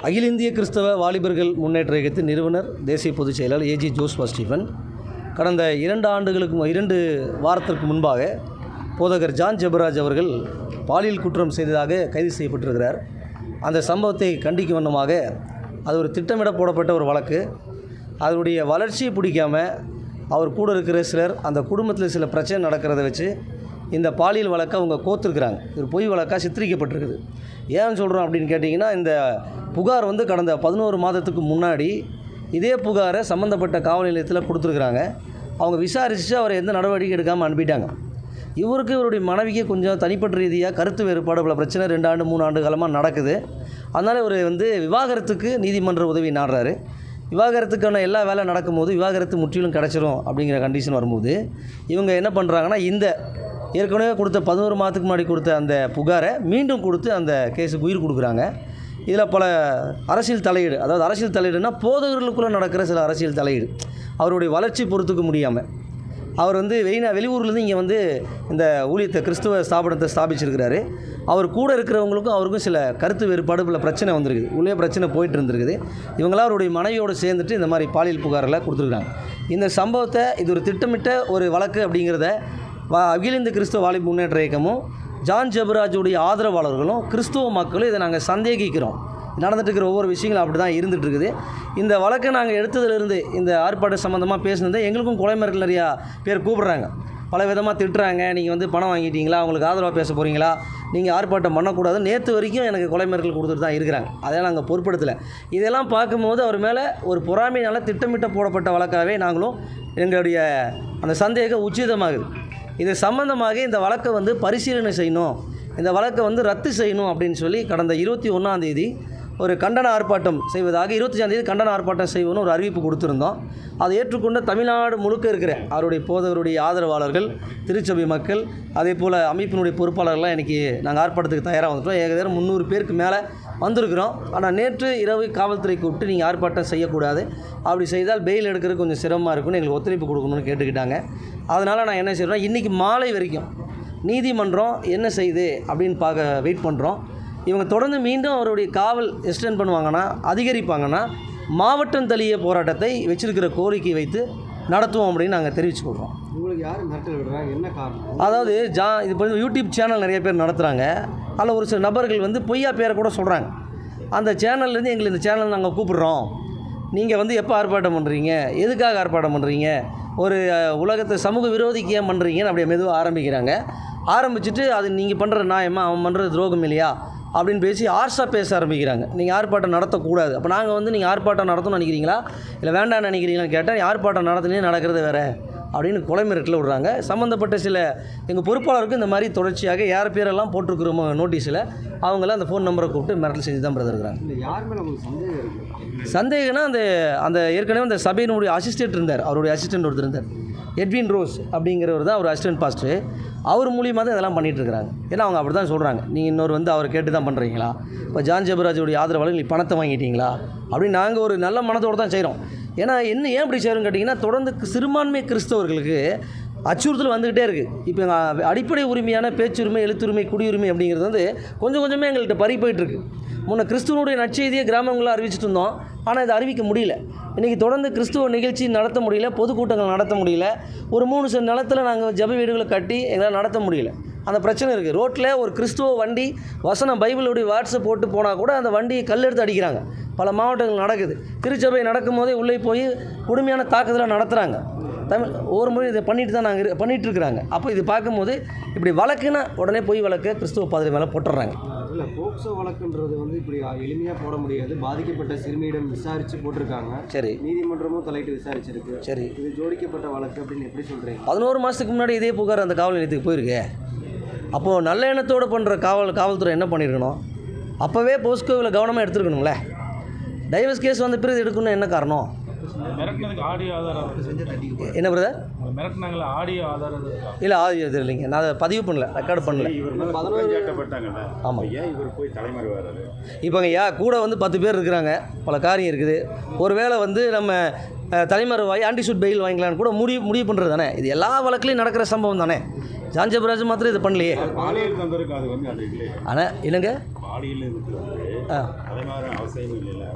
அகில இந்திய கிறிஸ்தவ வாலிபர்கள் முன்னேற்ற இயக்கத்தின் நிறுவனர் தேசிய பொதுச் செயலாளர் ஏஜி ஜோஸ்வா ஸ்டீஃபன். கடந்த இரண்டு ஆண்டுகளுக்கு மு- இரண்டு வாரத்திற்கு முன்பாக போதகர் ஜான் ஜெபராஜ் அவர்கள் பாலியல் குற்றம் செய்ததாக கைது செய்யப்பட்டிருக்கிறார். அந்த சம்பவத்தை கண்டிக்கும் வண்ணமாக அது ஒரு திட்டமிட போடப்பட்ட ஒரு வழக்கு. அதனுடைய வளர்ச்சியை பிடிக்காம அவர் கூட இருக்கிற சிலர் அந்த குடும்பத்தில் சில பிரச்சனை நடக்கிறத வச்சு இந்த பாலியல் வழக்கை அவங்க கோத்துருக்குறாங்க இது பொய் வழக்காக சித்தரிக்கப்பட்டிருக்குது. ஏன் சொல்கிறோம் அப்படின்னு கேட்டிங்கன்னா இந்த புகார் வந்து கடந்த பதினோரு மாதத்துக்கு முன்னாடி இதே புகாரை சம்மந்தப்பட்ட காவல் நிலையத்தில் கொடுத்துருக்குறாங்க. அவங்க விசாரித்து அவரை எந்த நடவடிக்கை எடுக்காமல் அனுப்பிட்டாங்க. இவருக்கு இவருடைய மனைவிக்கு கொஞ்சம் தனிப்பட்ட ரீதியாக கருத்து வேறுபாடு பல பிரச்சனை ரெண்டு ஆண்டு மூணு ஆண்டு காலமாக நடக்குது. அதனால் இவர் வந்து விவாகரத்துக்கு நீதிமன்ற உதவி நாடுறாரு. விவாகரத்துக்கான எல்லா வேலை நடக்கும்போது விவாகரத்து முற்றிலும் கிடச்சிரும் அப்படிங்கிற கண்டிஷன் வரும்போது இவங்க என்ன பண்ணுறாங்கன்னா இந்த ஏற்கனவே கொடுத்த பதினோரு மாதத்துக்கு முன்னாடி கொடுத்த அந்த புகாரை மீண்டும் கொடுத்து அந்த கேஸுக்கு உயிர் கொடுக்குறாங்க. இதில் பல அரசியல் தலையீடு அதாவது அரசியல் தலையீடுனா போதகர்களுக்குள்ளே நடக்கிற சில அரசியல் தலையீடு. அவருடைய வளர்ச்சி பொறுத்துக்க முடியாமல் அவர் வந்து வெளிநா வெளியூர்லேருந்து இங்கே வந்து இந்த ஊழியத்தை கிறிஸ்துவ ஸ்தாபனத்தை ஸ்தாபிச்சிருக்கிறாரு. அவர் கூட இருக்கிறவங்களுக்கும் அவருக்கும் சில கருத்து வேறுபாடு பல பிரச்சனை வந்திருக்குது. உள்ளே பிரச்சனை போயிட்டு இருந்திருக்குது. இவங்களாம் அவருடைய மனைவியோடு சேர்ந்துட்டு இந்த மாதிரி பாலியல் புகாரெல்லாம் கொடுத்துருக்காங்க இந்த சம்பவத்தை இது ஒரு திட்டமிட்ட ஒரு வழக்கு அப்படிங்கிறத அகில இந்திய கிறிஸ்துவ வாலிப முன்னேற்ற இயக்கமும் ஜான் ஜெபராஜுடைய ஆதரவாளர்களும் கிறிஸ்துவ மக்களும் இதை நாங்கள் சந்தேகிக்கிறோம். நடந்துட்டு இருக்கிற ஒவ்வொரு விஷயங்களும் அப்படி தான் இருந்துகிட்ருக்குது இந்த வழக்கை நாங்கள் எடுத்ததுலேருந்து இந்த ஆர்ப்பாட்டம் சம்மந்தமாக பேசினது எங்களுக்கும் குலைமர்கள் நிறையா பேர் கூப்பிட்றாங்க. பல விதமாக திட்டுறாங்க நீங்கள் வந்து பணம் வாங்கிட்டீங்களா அவங்களுக்கு ஆதரவாக பேச போகிறீங்களா நீங்கள் ஆர்ப்பாட்டம் பண்ணக்கூடாது. நேற்று வரைக்கும் எனக்கு கொலைமர்கள் கொடுத்துட்டு தான் இருக்கிறாங்க. அதெல்லாம் நாங்கள் பொருட்படுத்தலை. இதெல்லாம் பார்க்கும்போது அவர் மேலே ஒரு பொறாமையினால் திட்டமிட்ட போடப்பட்ட வழக்காகவே நாங்களும் எங்களுடைய அந்த சந்தேகம் உச்சிதமாகுது. இது சம்பந்தமாக இந்த வழக்கை வந்து பரிசீலனை செய்யணும். இந்த வழக்கை வந்து ரத்து செய்யணும் அப்படின்னு சொல்லி கடந்த இருபத்தி ஒன்றாந்தேதி ஒரு கண்டன ஆர்ப்பாட்டம் செய்வதாக இருபத்தஞ்சாந்தேதி கண்டன ஆர்ப்பாட்டம் செய்வோம்னு ஒரு அறிவிப்பு கொடுத்துருந்தோம். அதை ஏற்றுக்கொண்ட தமிழ்நாடு முழுக்க இருக்கிற அவருடைய போதவருடைய ஆதரவாளர்கள் திருச்சபை மக்கள் அதே போல் அமைப்பினுடைய பொறுப்பாளர்கள்லாம் இன்றைக்கி நாங்கள் ஆர்ப்பாட்டத்துக்கு தயாராக வந்துட்டோம். ஏகதேரம் முந்நூறு பேருக்கு மேலே வந்திருக்கிறோம். ஆனால் நேற்று இரவு காவல்துறை கூப்பிட்டு நீங்கள் ஆர்ப்பாட்டம் செய்யக்கூடாது. அப்படி செய்தால் பெயில் எடுக்கிறது கொஞ்சம் சிரமமாக இருக்கும்னு எங்களுக்கு ஒத்துழைப்பு கொடுக்கணும்னு கேட்டுக்கிட்டாங்க. அதனால் நான் என்ன செய்கிறேன் இன்றைக்கி மாலை வரைக்கும் நீதிமன்றம் என்ன செய்யுது அப்படின்னு பார்க்க வெயிட் பண்ணுறோம் இவங்க தொடர்ந்து மீண்டும் அவருடைய காவல் எக்ஸ்டெண்ட் பண்ணுவாங்கன்னா அதிகரிப்பாங்கன்னா மாவட்டம் தழிய போராட்டத்தை வச்சிருக்கிற கோரிக்கை வைத்து நடத்துவோம் அப்படின்னு நாங்கள் தெரிவிச்சுக்கொள்கிறோம் உங்களுக்கு யார் மிரட்டல் விடுறாங்க? என்ன காரணம்? அதாவது ஜா இது இப்போ யூடியூப் சேனல் நிறைய பேர் நடத்துகிறாங்க அதில் ஒரு சில நபர்கள் வந்து பொய்யா பேரை கூட சொல்கிறாங்க அந்த சேனல்லேருந்து எங்களை இந்த சேனல் நாங்கள் கூப்பிடுறோம். நீங்கள் வந்து எப்போ ஆர்ப்பாட்டம் பண்ணுறீங்க எதுக்காக ஆர்ப்பாட்டம் பண்ணுறீங்க ஒரு உலகத்தை சமூக விரோதிக்கு ஏன் பண்ணுறீங்கன்னு அப்படியே மெதுவாக ஆரம்பிக்கிறாங்க. ஆரம்பிச்சுட்டு அது நீங்கள் பண்ணுற நியாயமா அவன் பண்ணுறது துரோகம் இல்லையா? அப்படின்னு பேசி ஆர்ஷா பேச ஆரம்பிக்கிறாங்க. நீங்கள் ஆர்ப்பாட்டம் நடத்தக்கூடாது. அப்போ நாங்கள் வந்து நீங்கள் ஆர்ப்பாட்டம் நடத்தணும்னு நினைக்கிறீங்களா? இல்லை வேண்டாம்னு நினைக்கிறீங்களான்னு கேட்டால் ஆர்ப்பாட்டம் நடத்தினே நடக்கிறது வேறு. அப்படின்னு கொலை மிரட்டில் விடுறாங்க. சம்மந்தப்பட்ட சில எங்கள் பொறுப்பாளருக்கு இந்த மாதிரி தொடர்ச்சியாக யார் பேரெல்லாம் போட்டிருக்கிறோமோ நோட்டீஸில் அவங்களாம் அந்த ஃபோன் நம்பரை கூப்பிட்டு மிரட்டல் செஞ்சு தான் பிரதர் இருக்கிறாங்க. சந்தேகம்னா அந்த அந்த ஏற்கனவே அந்த சபையினுடைய அசிஸ்டன்ட் இருந்தார். அவருடைய அசிஸ்டன்ட் ஒருத்தர் இருந்தார். எட்வின் ரோஸ் அப்படிங்கிறவர் தான் அவர் அசிஸ்டன்ட் பாஸ்டர் அவர் மூலியமாக தான் இதெல்லாம் பண்ணிட்டு இருக்காங்க ஏன்னா அவங்க அப்படி தான் சொல்கிறாங்க நீங்கள் இன்னொரு வந்து அவர் கேட்டு தான் பண்ணுறீங்களா இப்போ ஜான் ஜெபராஜுடைய ஆதரவாளர் நீ பணத்தை வாங்கிட்டீங்களா? அப்படின்னு நாங்கள் ஒரு நல்ல மனதோடு தான் செய்கிறோம் ஏன்னா என்ன ஏன் இப்படி செய்யறோம் கேட்டிங்கன்னா தொடர்ந்து சிறுபான்மை கிறிஸ்தவர்களுக்கு அச்சுறுத்தல் வந்துக்கிட்டே இருக்குது இப்போ எங்கள் அடிப்படை உரிமையான பேச்சுரிமை எழுத்துரிமை குடியுரிமை அப்படிங்கிறது வந்து கொஞ்சம் கொஞ்சமே எங்கள்கிட்ட பறி போயிட்டுருக்கு முன்னே கிறிஸ்துவனுடைய நற்செய்தியை கிராமங்களில் அறிவிச்சிட்டு இருந்தோம். ஆனால் இதை அறிவிக்க முடியல. இன்றைக்கி தொடர்ந்து கிறிஸ்துவ நிகழ்ச்சி நடத்த முடியல பொதுக்கூட்டங்கள் நடத்த முடியல. ஒரு மூணு சில நிலத்தில் நாங்கள் ஜப வீடுகளை கட்டி எங்களால் நடத்த முடியல. அந்த பிரச்சனை இருக்குது ரோட்டில் ஒரு கிறிஸ்துவ வண்டி வசனம் பைபிளுடைய வாட்ஸை போட்டு போனால் கூட அந்த வண்டியை கல் எடுத்து அடிக்கிறாங்க. பல மாவட்டங்கள் நடக்குது. திருச்சபை நடக்கும் போதே உள்ளே போய் கொடுமையான தாக்குதலை நடத்துகிறாங்க தமிழ் ஒவ்வொரு முறை இதை பண்ணிட்டு தான் நாங்கள் பண்ணிகிட்டு இருக்கிறாங்க. அப்போ இது பார்க்கும்போது இப்படி வழக்குன்னா உடனே போய் வழக்க கிறிஸ்துவ பாதிரி மேலே போட்டுடுறாங்க இல்லை போக்சோ வழக்குன்றது வந்து இப்படி எளிமையாக போட முடியாது. பாதிக்கப்பட்ட சிறுமியிடம் விசாரித்து போட்டிருக்காங்க. சரி. நீதிமன்றமும் தலையிட்டு விசாரிச்சிருக்கு. சரி. இது ஜோடிக்கப்பட்ட வழக்கு அப்படின்னு எப்படி சொல்கிறீங்க பதினோரு மாதத்துக்கு முன்னாடி இதே புகார் அந்த காவல் நிலையத்துக்கு போயிருக்கு. அப்போது நல்ல எண்ணத்தோடு பண்ணுற காவல் காவல்துறை என்ன பண்ணியிருக்கணும் அப்போவே போஸ்கோவில் கவனமாக எடுத்துருக்கணுங்களே டைவர்ஸ் கேஸ் வந்த பிறகு எடுக்கணும் என்ன காரணம்? ஆடியோ. என்ன பிரதர் மிரட்டினாங்களா ஆடியோ ஆதாரம் இல்லை ஆதி இது இல்லைங்க நான் அதை பதிவு பண்ணல ரெக்கார்டு பண்ணல. ஆமாம் ஏன் இவர் போய் இப்போங்க கூட வந்து பத்து பேர் இருக்கிறாங்க. பல காரியம் இருக்குது. ஒருவேளை வந்து நம்ம தலைமறைவாய் ஆன்டிசூட் பெயில் வாங்கிக்கலான்னு கூட முடிவு முடிவு பண்ணுறது தானே இது எல்லா வழக்குலையும் நடக்கிற சம்பவம் தானே? ஜான் ஜெபராஜ் மாத்திரம் இதை பண்ணலையே. ஆனால் என்னங்க?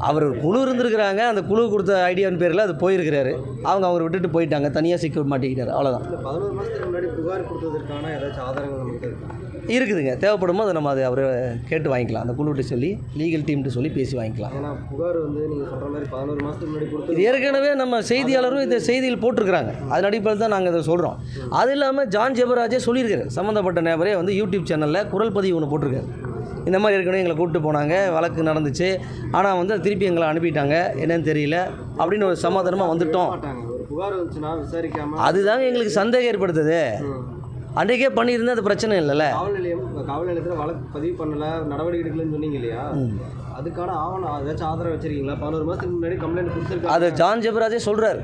அவர் ஒரு குழு இருந்திருக்கிறாங்க அந்த குழு கொடுத்த ஐடியாவின் பேரில் அது போயிருக்கிறாரு. அவங்க அவர் விட்டுட்டு போயிட்டாங்க தனியாக சிக்க மாட்டிக்கிட்டாரு அவ்வளோதான் இந்த பதினோரு மாதத்துக்கு முன்னாடி புகார் கொடுத்ததற்கான ஏதாச்சும் ஆதாரங்கள் நமக்கு இருக்கா? இருக்குதுங்க. தேவைப்படும் போது நம்ம அதை அவர் கேட்டு வாங்கிக்கலாம். அந்த குழுவிட்ட சொல்லி லீகல் டீம்கிட்ட சொல்லி பேசி வாங்கிக்கலாம். ஏன்னா புகார் வந்து நீங்கள் சொல்கிற மாதிரி பதினோரு மாதத்துக்கு முன்னாடி இது ஏற்கனவே நம்ம செய்தியாளரும் இந்த செய்தியில் போட்டிருக்கிறாங்க. அதன் அடிப்படையில் தான் நாங்கள் இதை சொல்கிறோம் அது இல்லாமல் ஜான் ஜெபராஜே சொல்லியிருக்காரு சம்மந்தப்பட்ட நபரே வந்து யூடியூப் சேனலில் குரல் பதிவு ஒன்று போட்டிருக்காரு. இந்த மாதிரி ஏற்கனவே எங்களை கூப்பிட்டு போனாங்க வழக்கு நடந்துச்சு. ஆனால் வந்து திருப்பி எங்களை அனுப்பிட்டாங்க. என்னன்னு தெரியல. அப்படின்னு ஒரு சமாதானமாக வந்துட்டோம். அதுதாங்க எங்களுக்கு சந்தேகம் ஏற்படுத்துது. அன்றைக்கே பண்ணியிருந்தா அது பிரச்சனை இல்லைல்ல. காவல் நிலையம் காவல் நிலையத்தில் வழக்கு பதிவு பண்ணல நடவடிக்கை எடுக்கலன்னு சொன்னீங்க இல்லையா அதுக்கான ஆவணம் ஏதாச்சும் ஆதரவு வச்சிருக்கீங்களா பதினோரு மாதத்துக்கு முன்னாடி கம்ப்ளைண்ட் கொடுத்துருக்காங்க அது ஜான் ஜெபராஜே சொல்கிறார்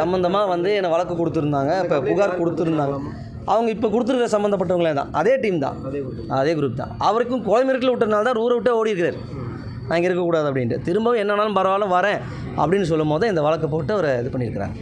சம்மந்தமாக வந்து என்னை வழக்கு கொடுத்துருந்தாங்க. இப்போ புகார் கொடுத்துருந்தாங்க. அவங்க இப்போ கொடுத்துருக்கிற சம்மந்தப்பட்டவங்களே தான். அதே டீம் தான். அதே குரூப் தான். அவருக்கும் மிருக்கில் விட்டனால தான் ஊரை விட்டே ஓடி இருக்கிறார் நான் இங்கே இருக்கக்கூடாது அப்படின்ட்டு. திரும்பவும் என்னன்னாலும் பரவாயில்ல வரேன் அப்படின்னு சொல்லும் போது இந்த வழக்கை போட்டு அவரை இது பண்ணியிருக்கிறாங்க.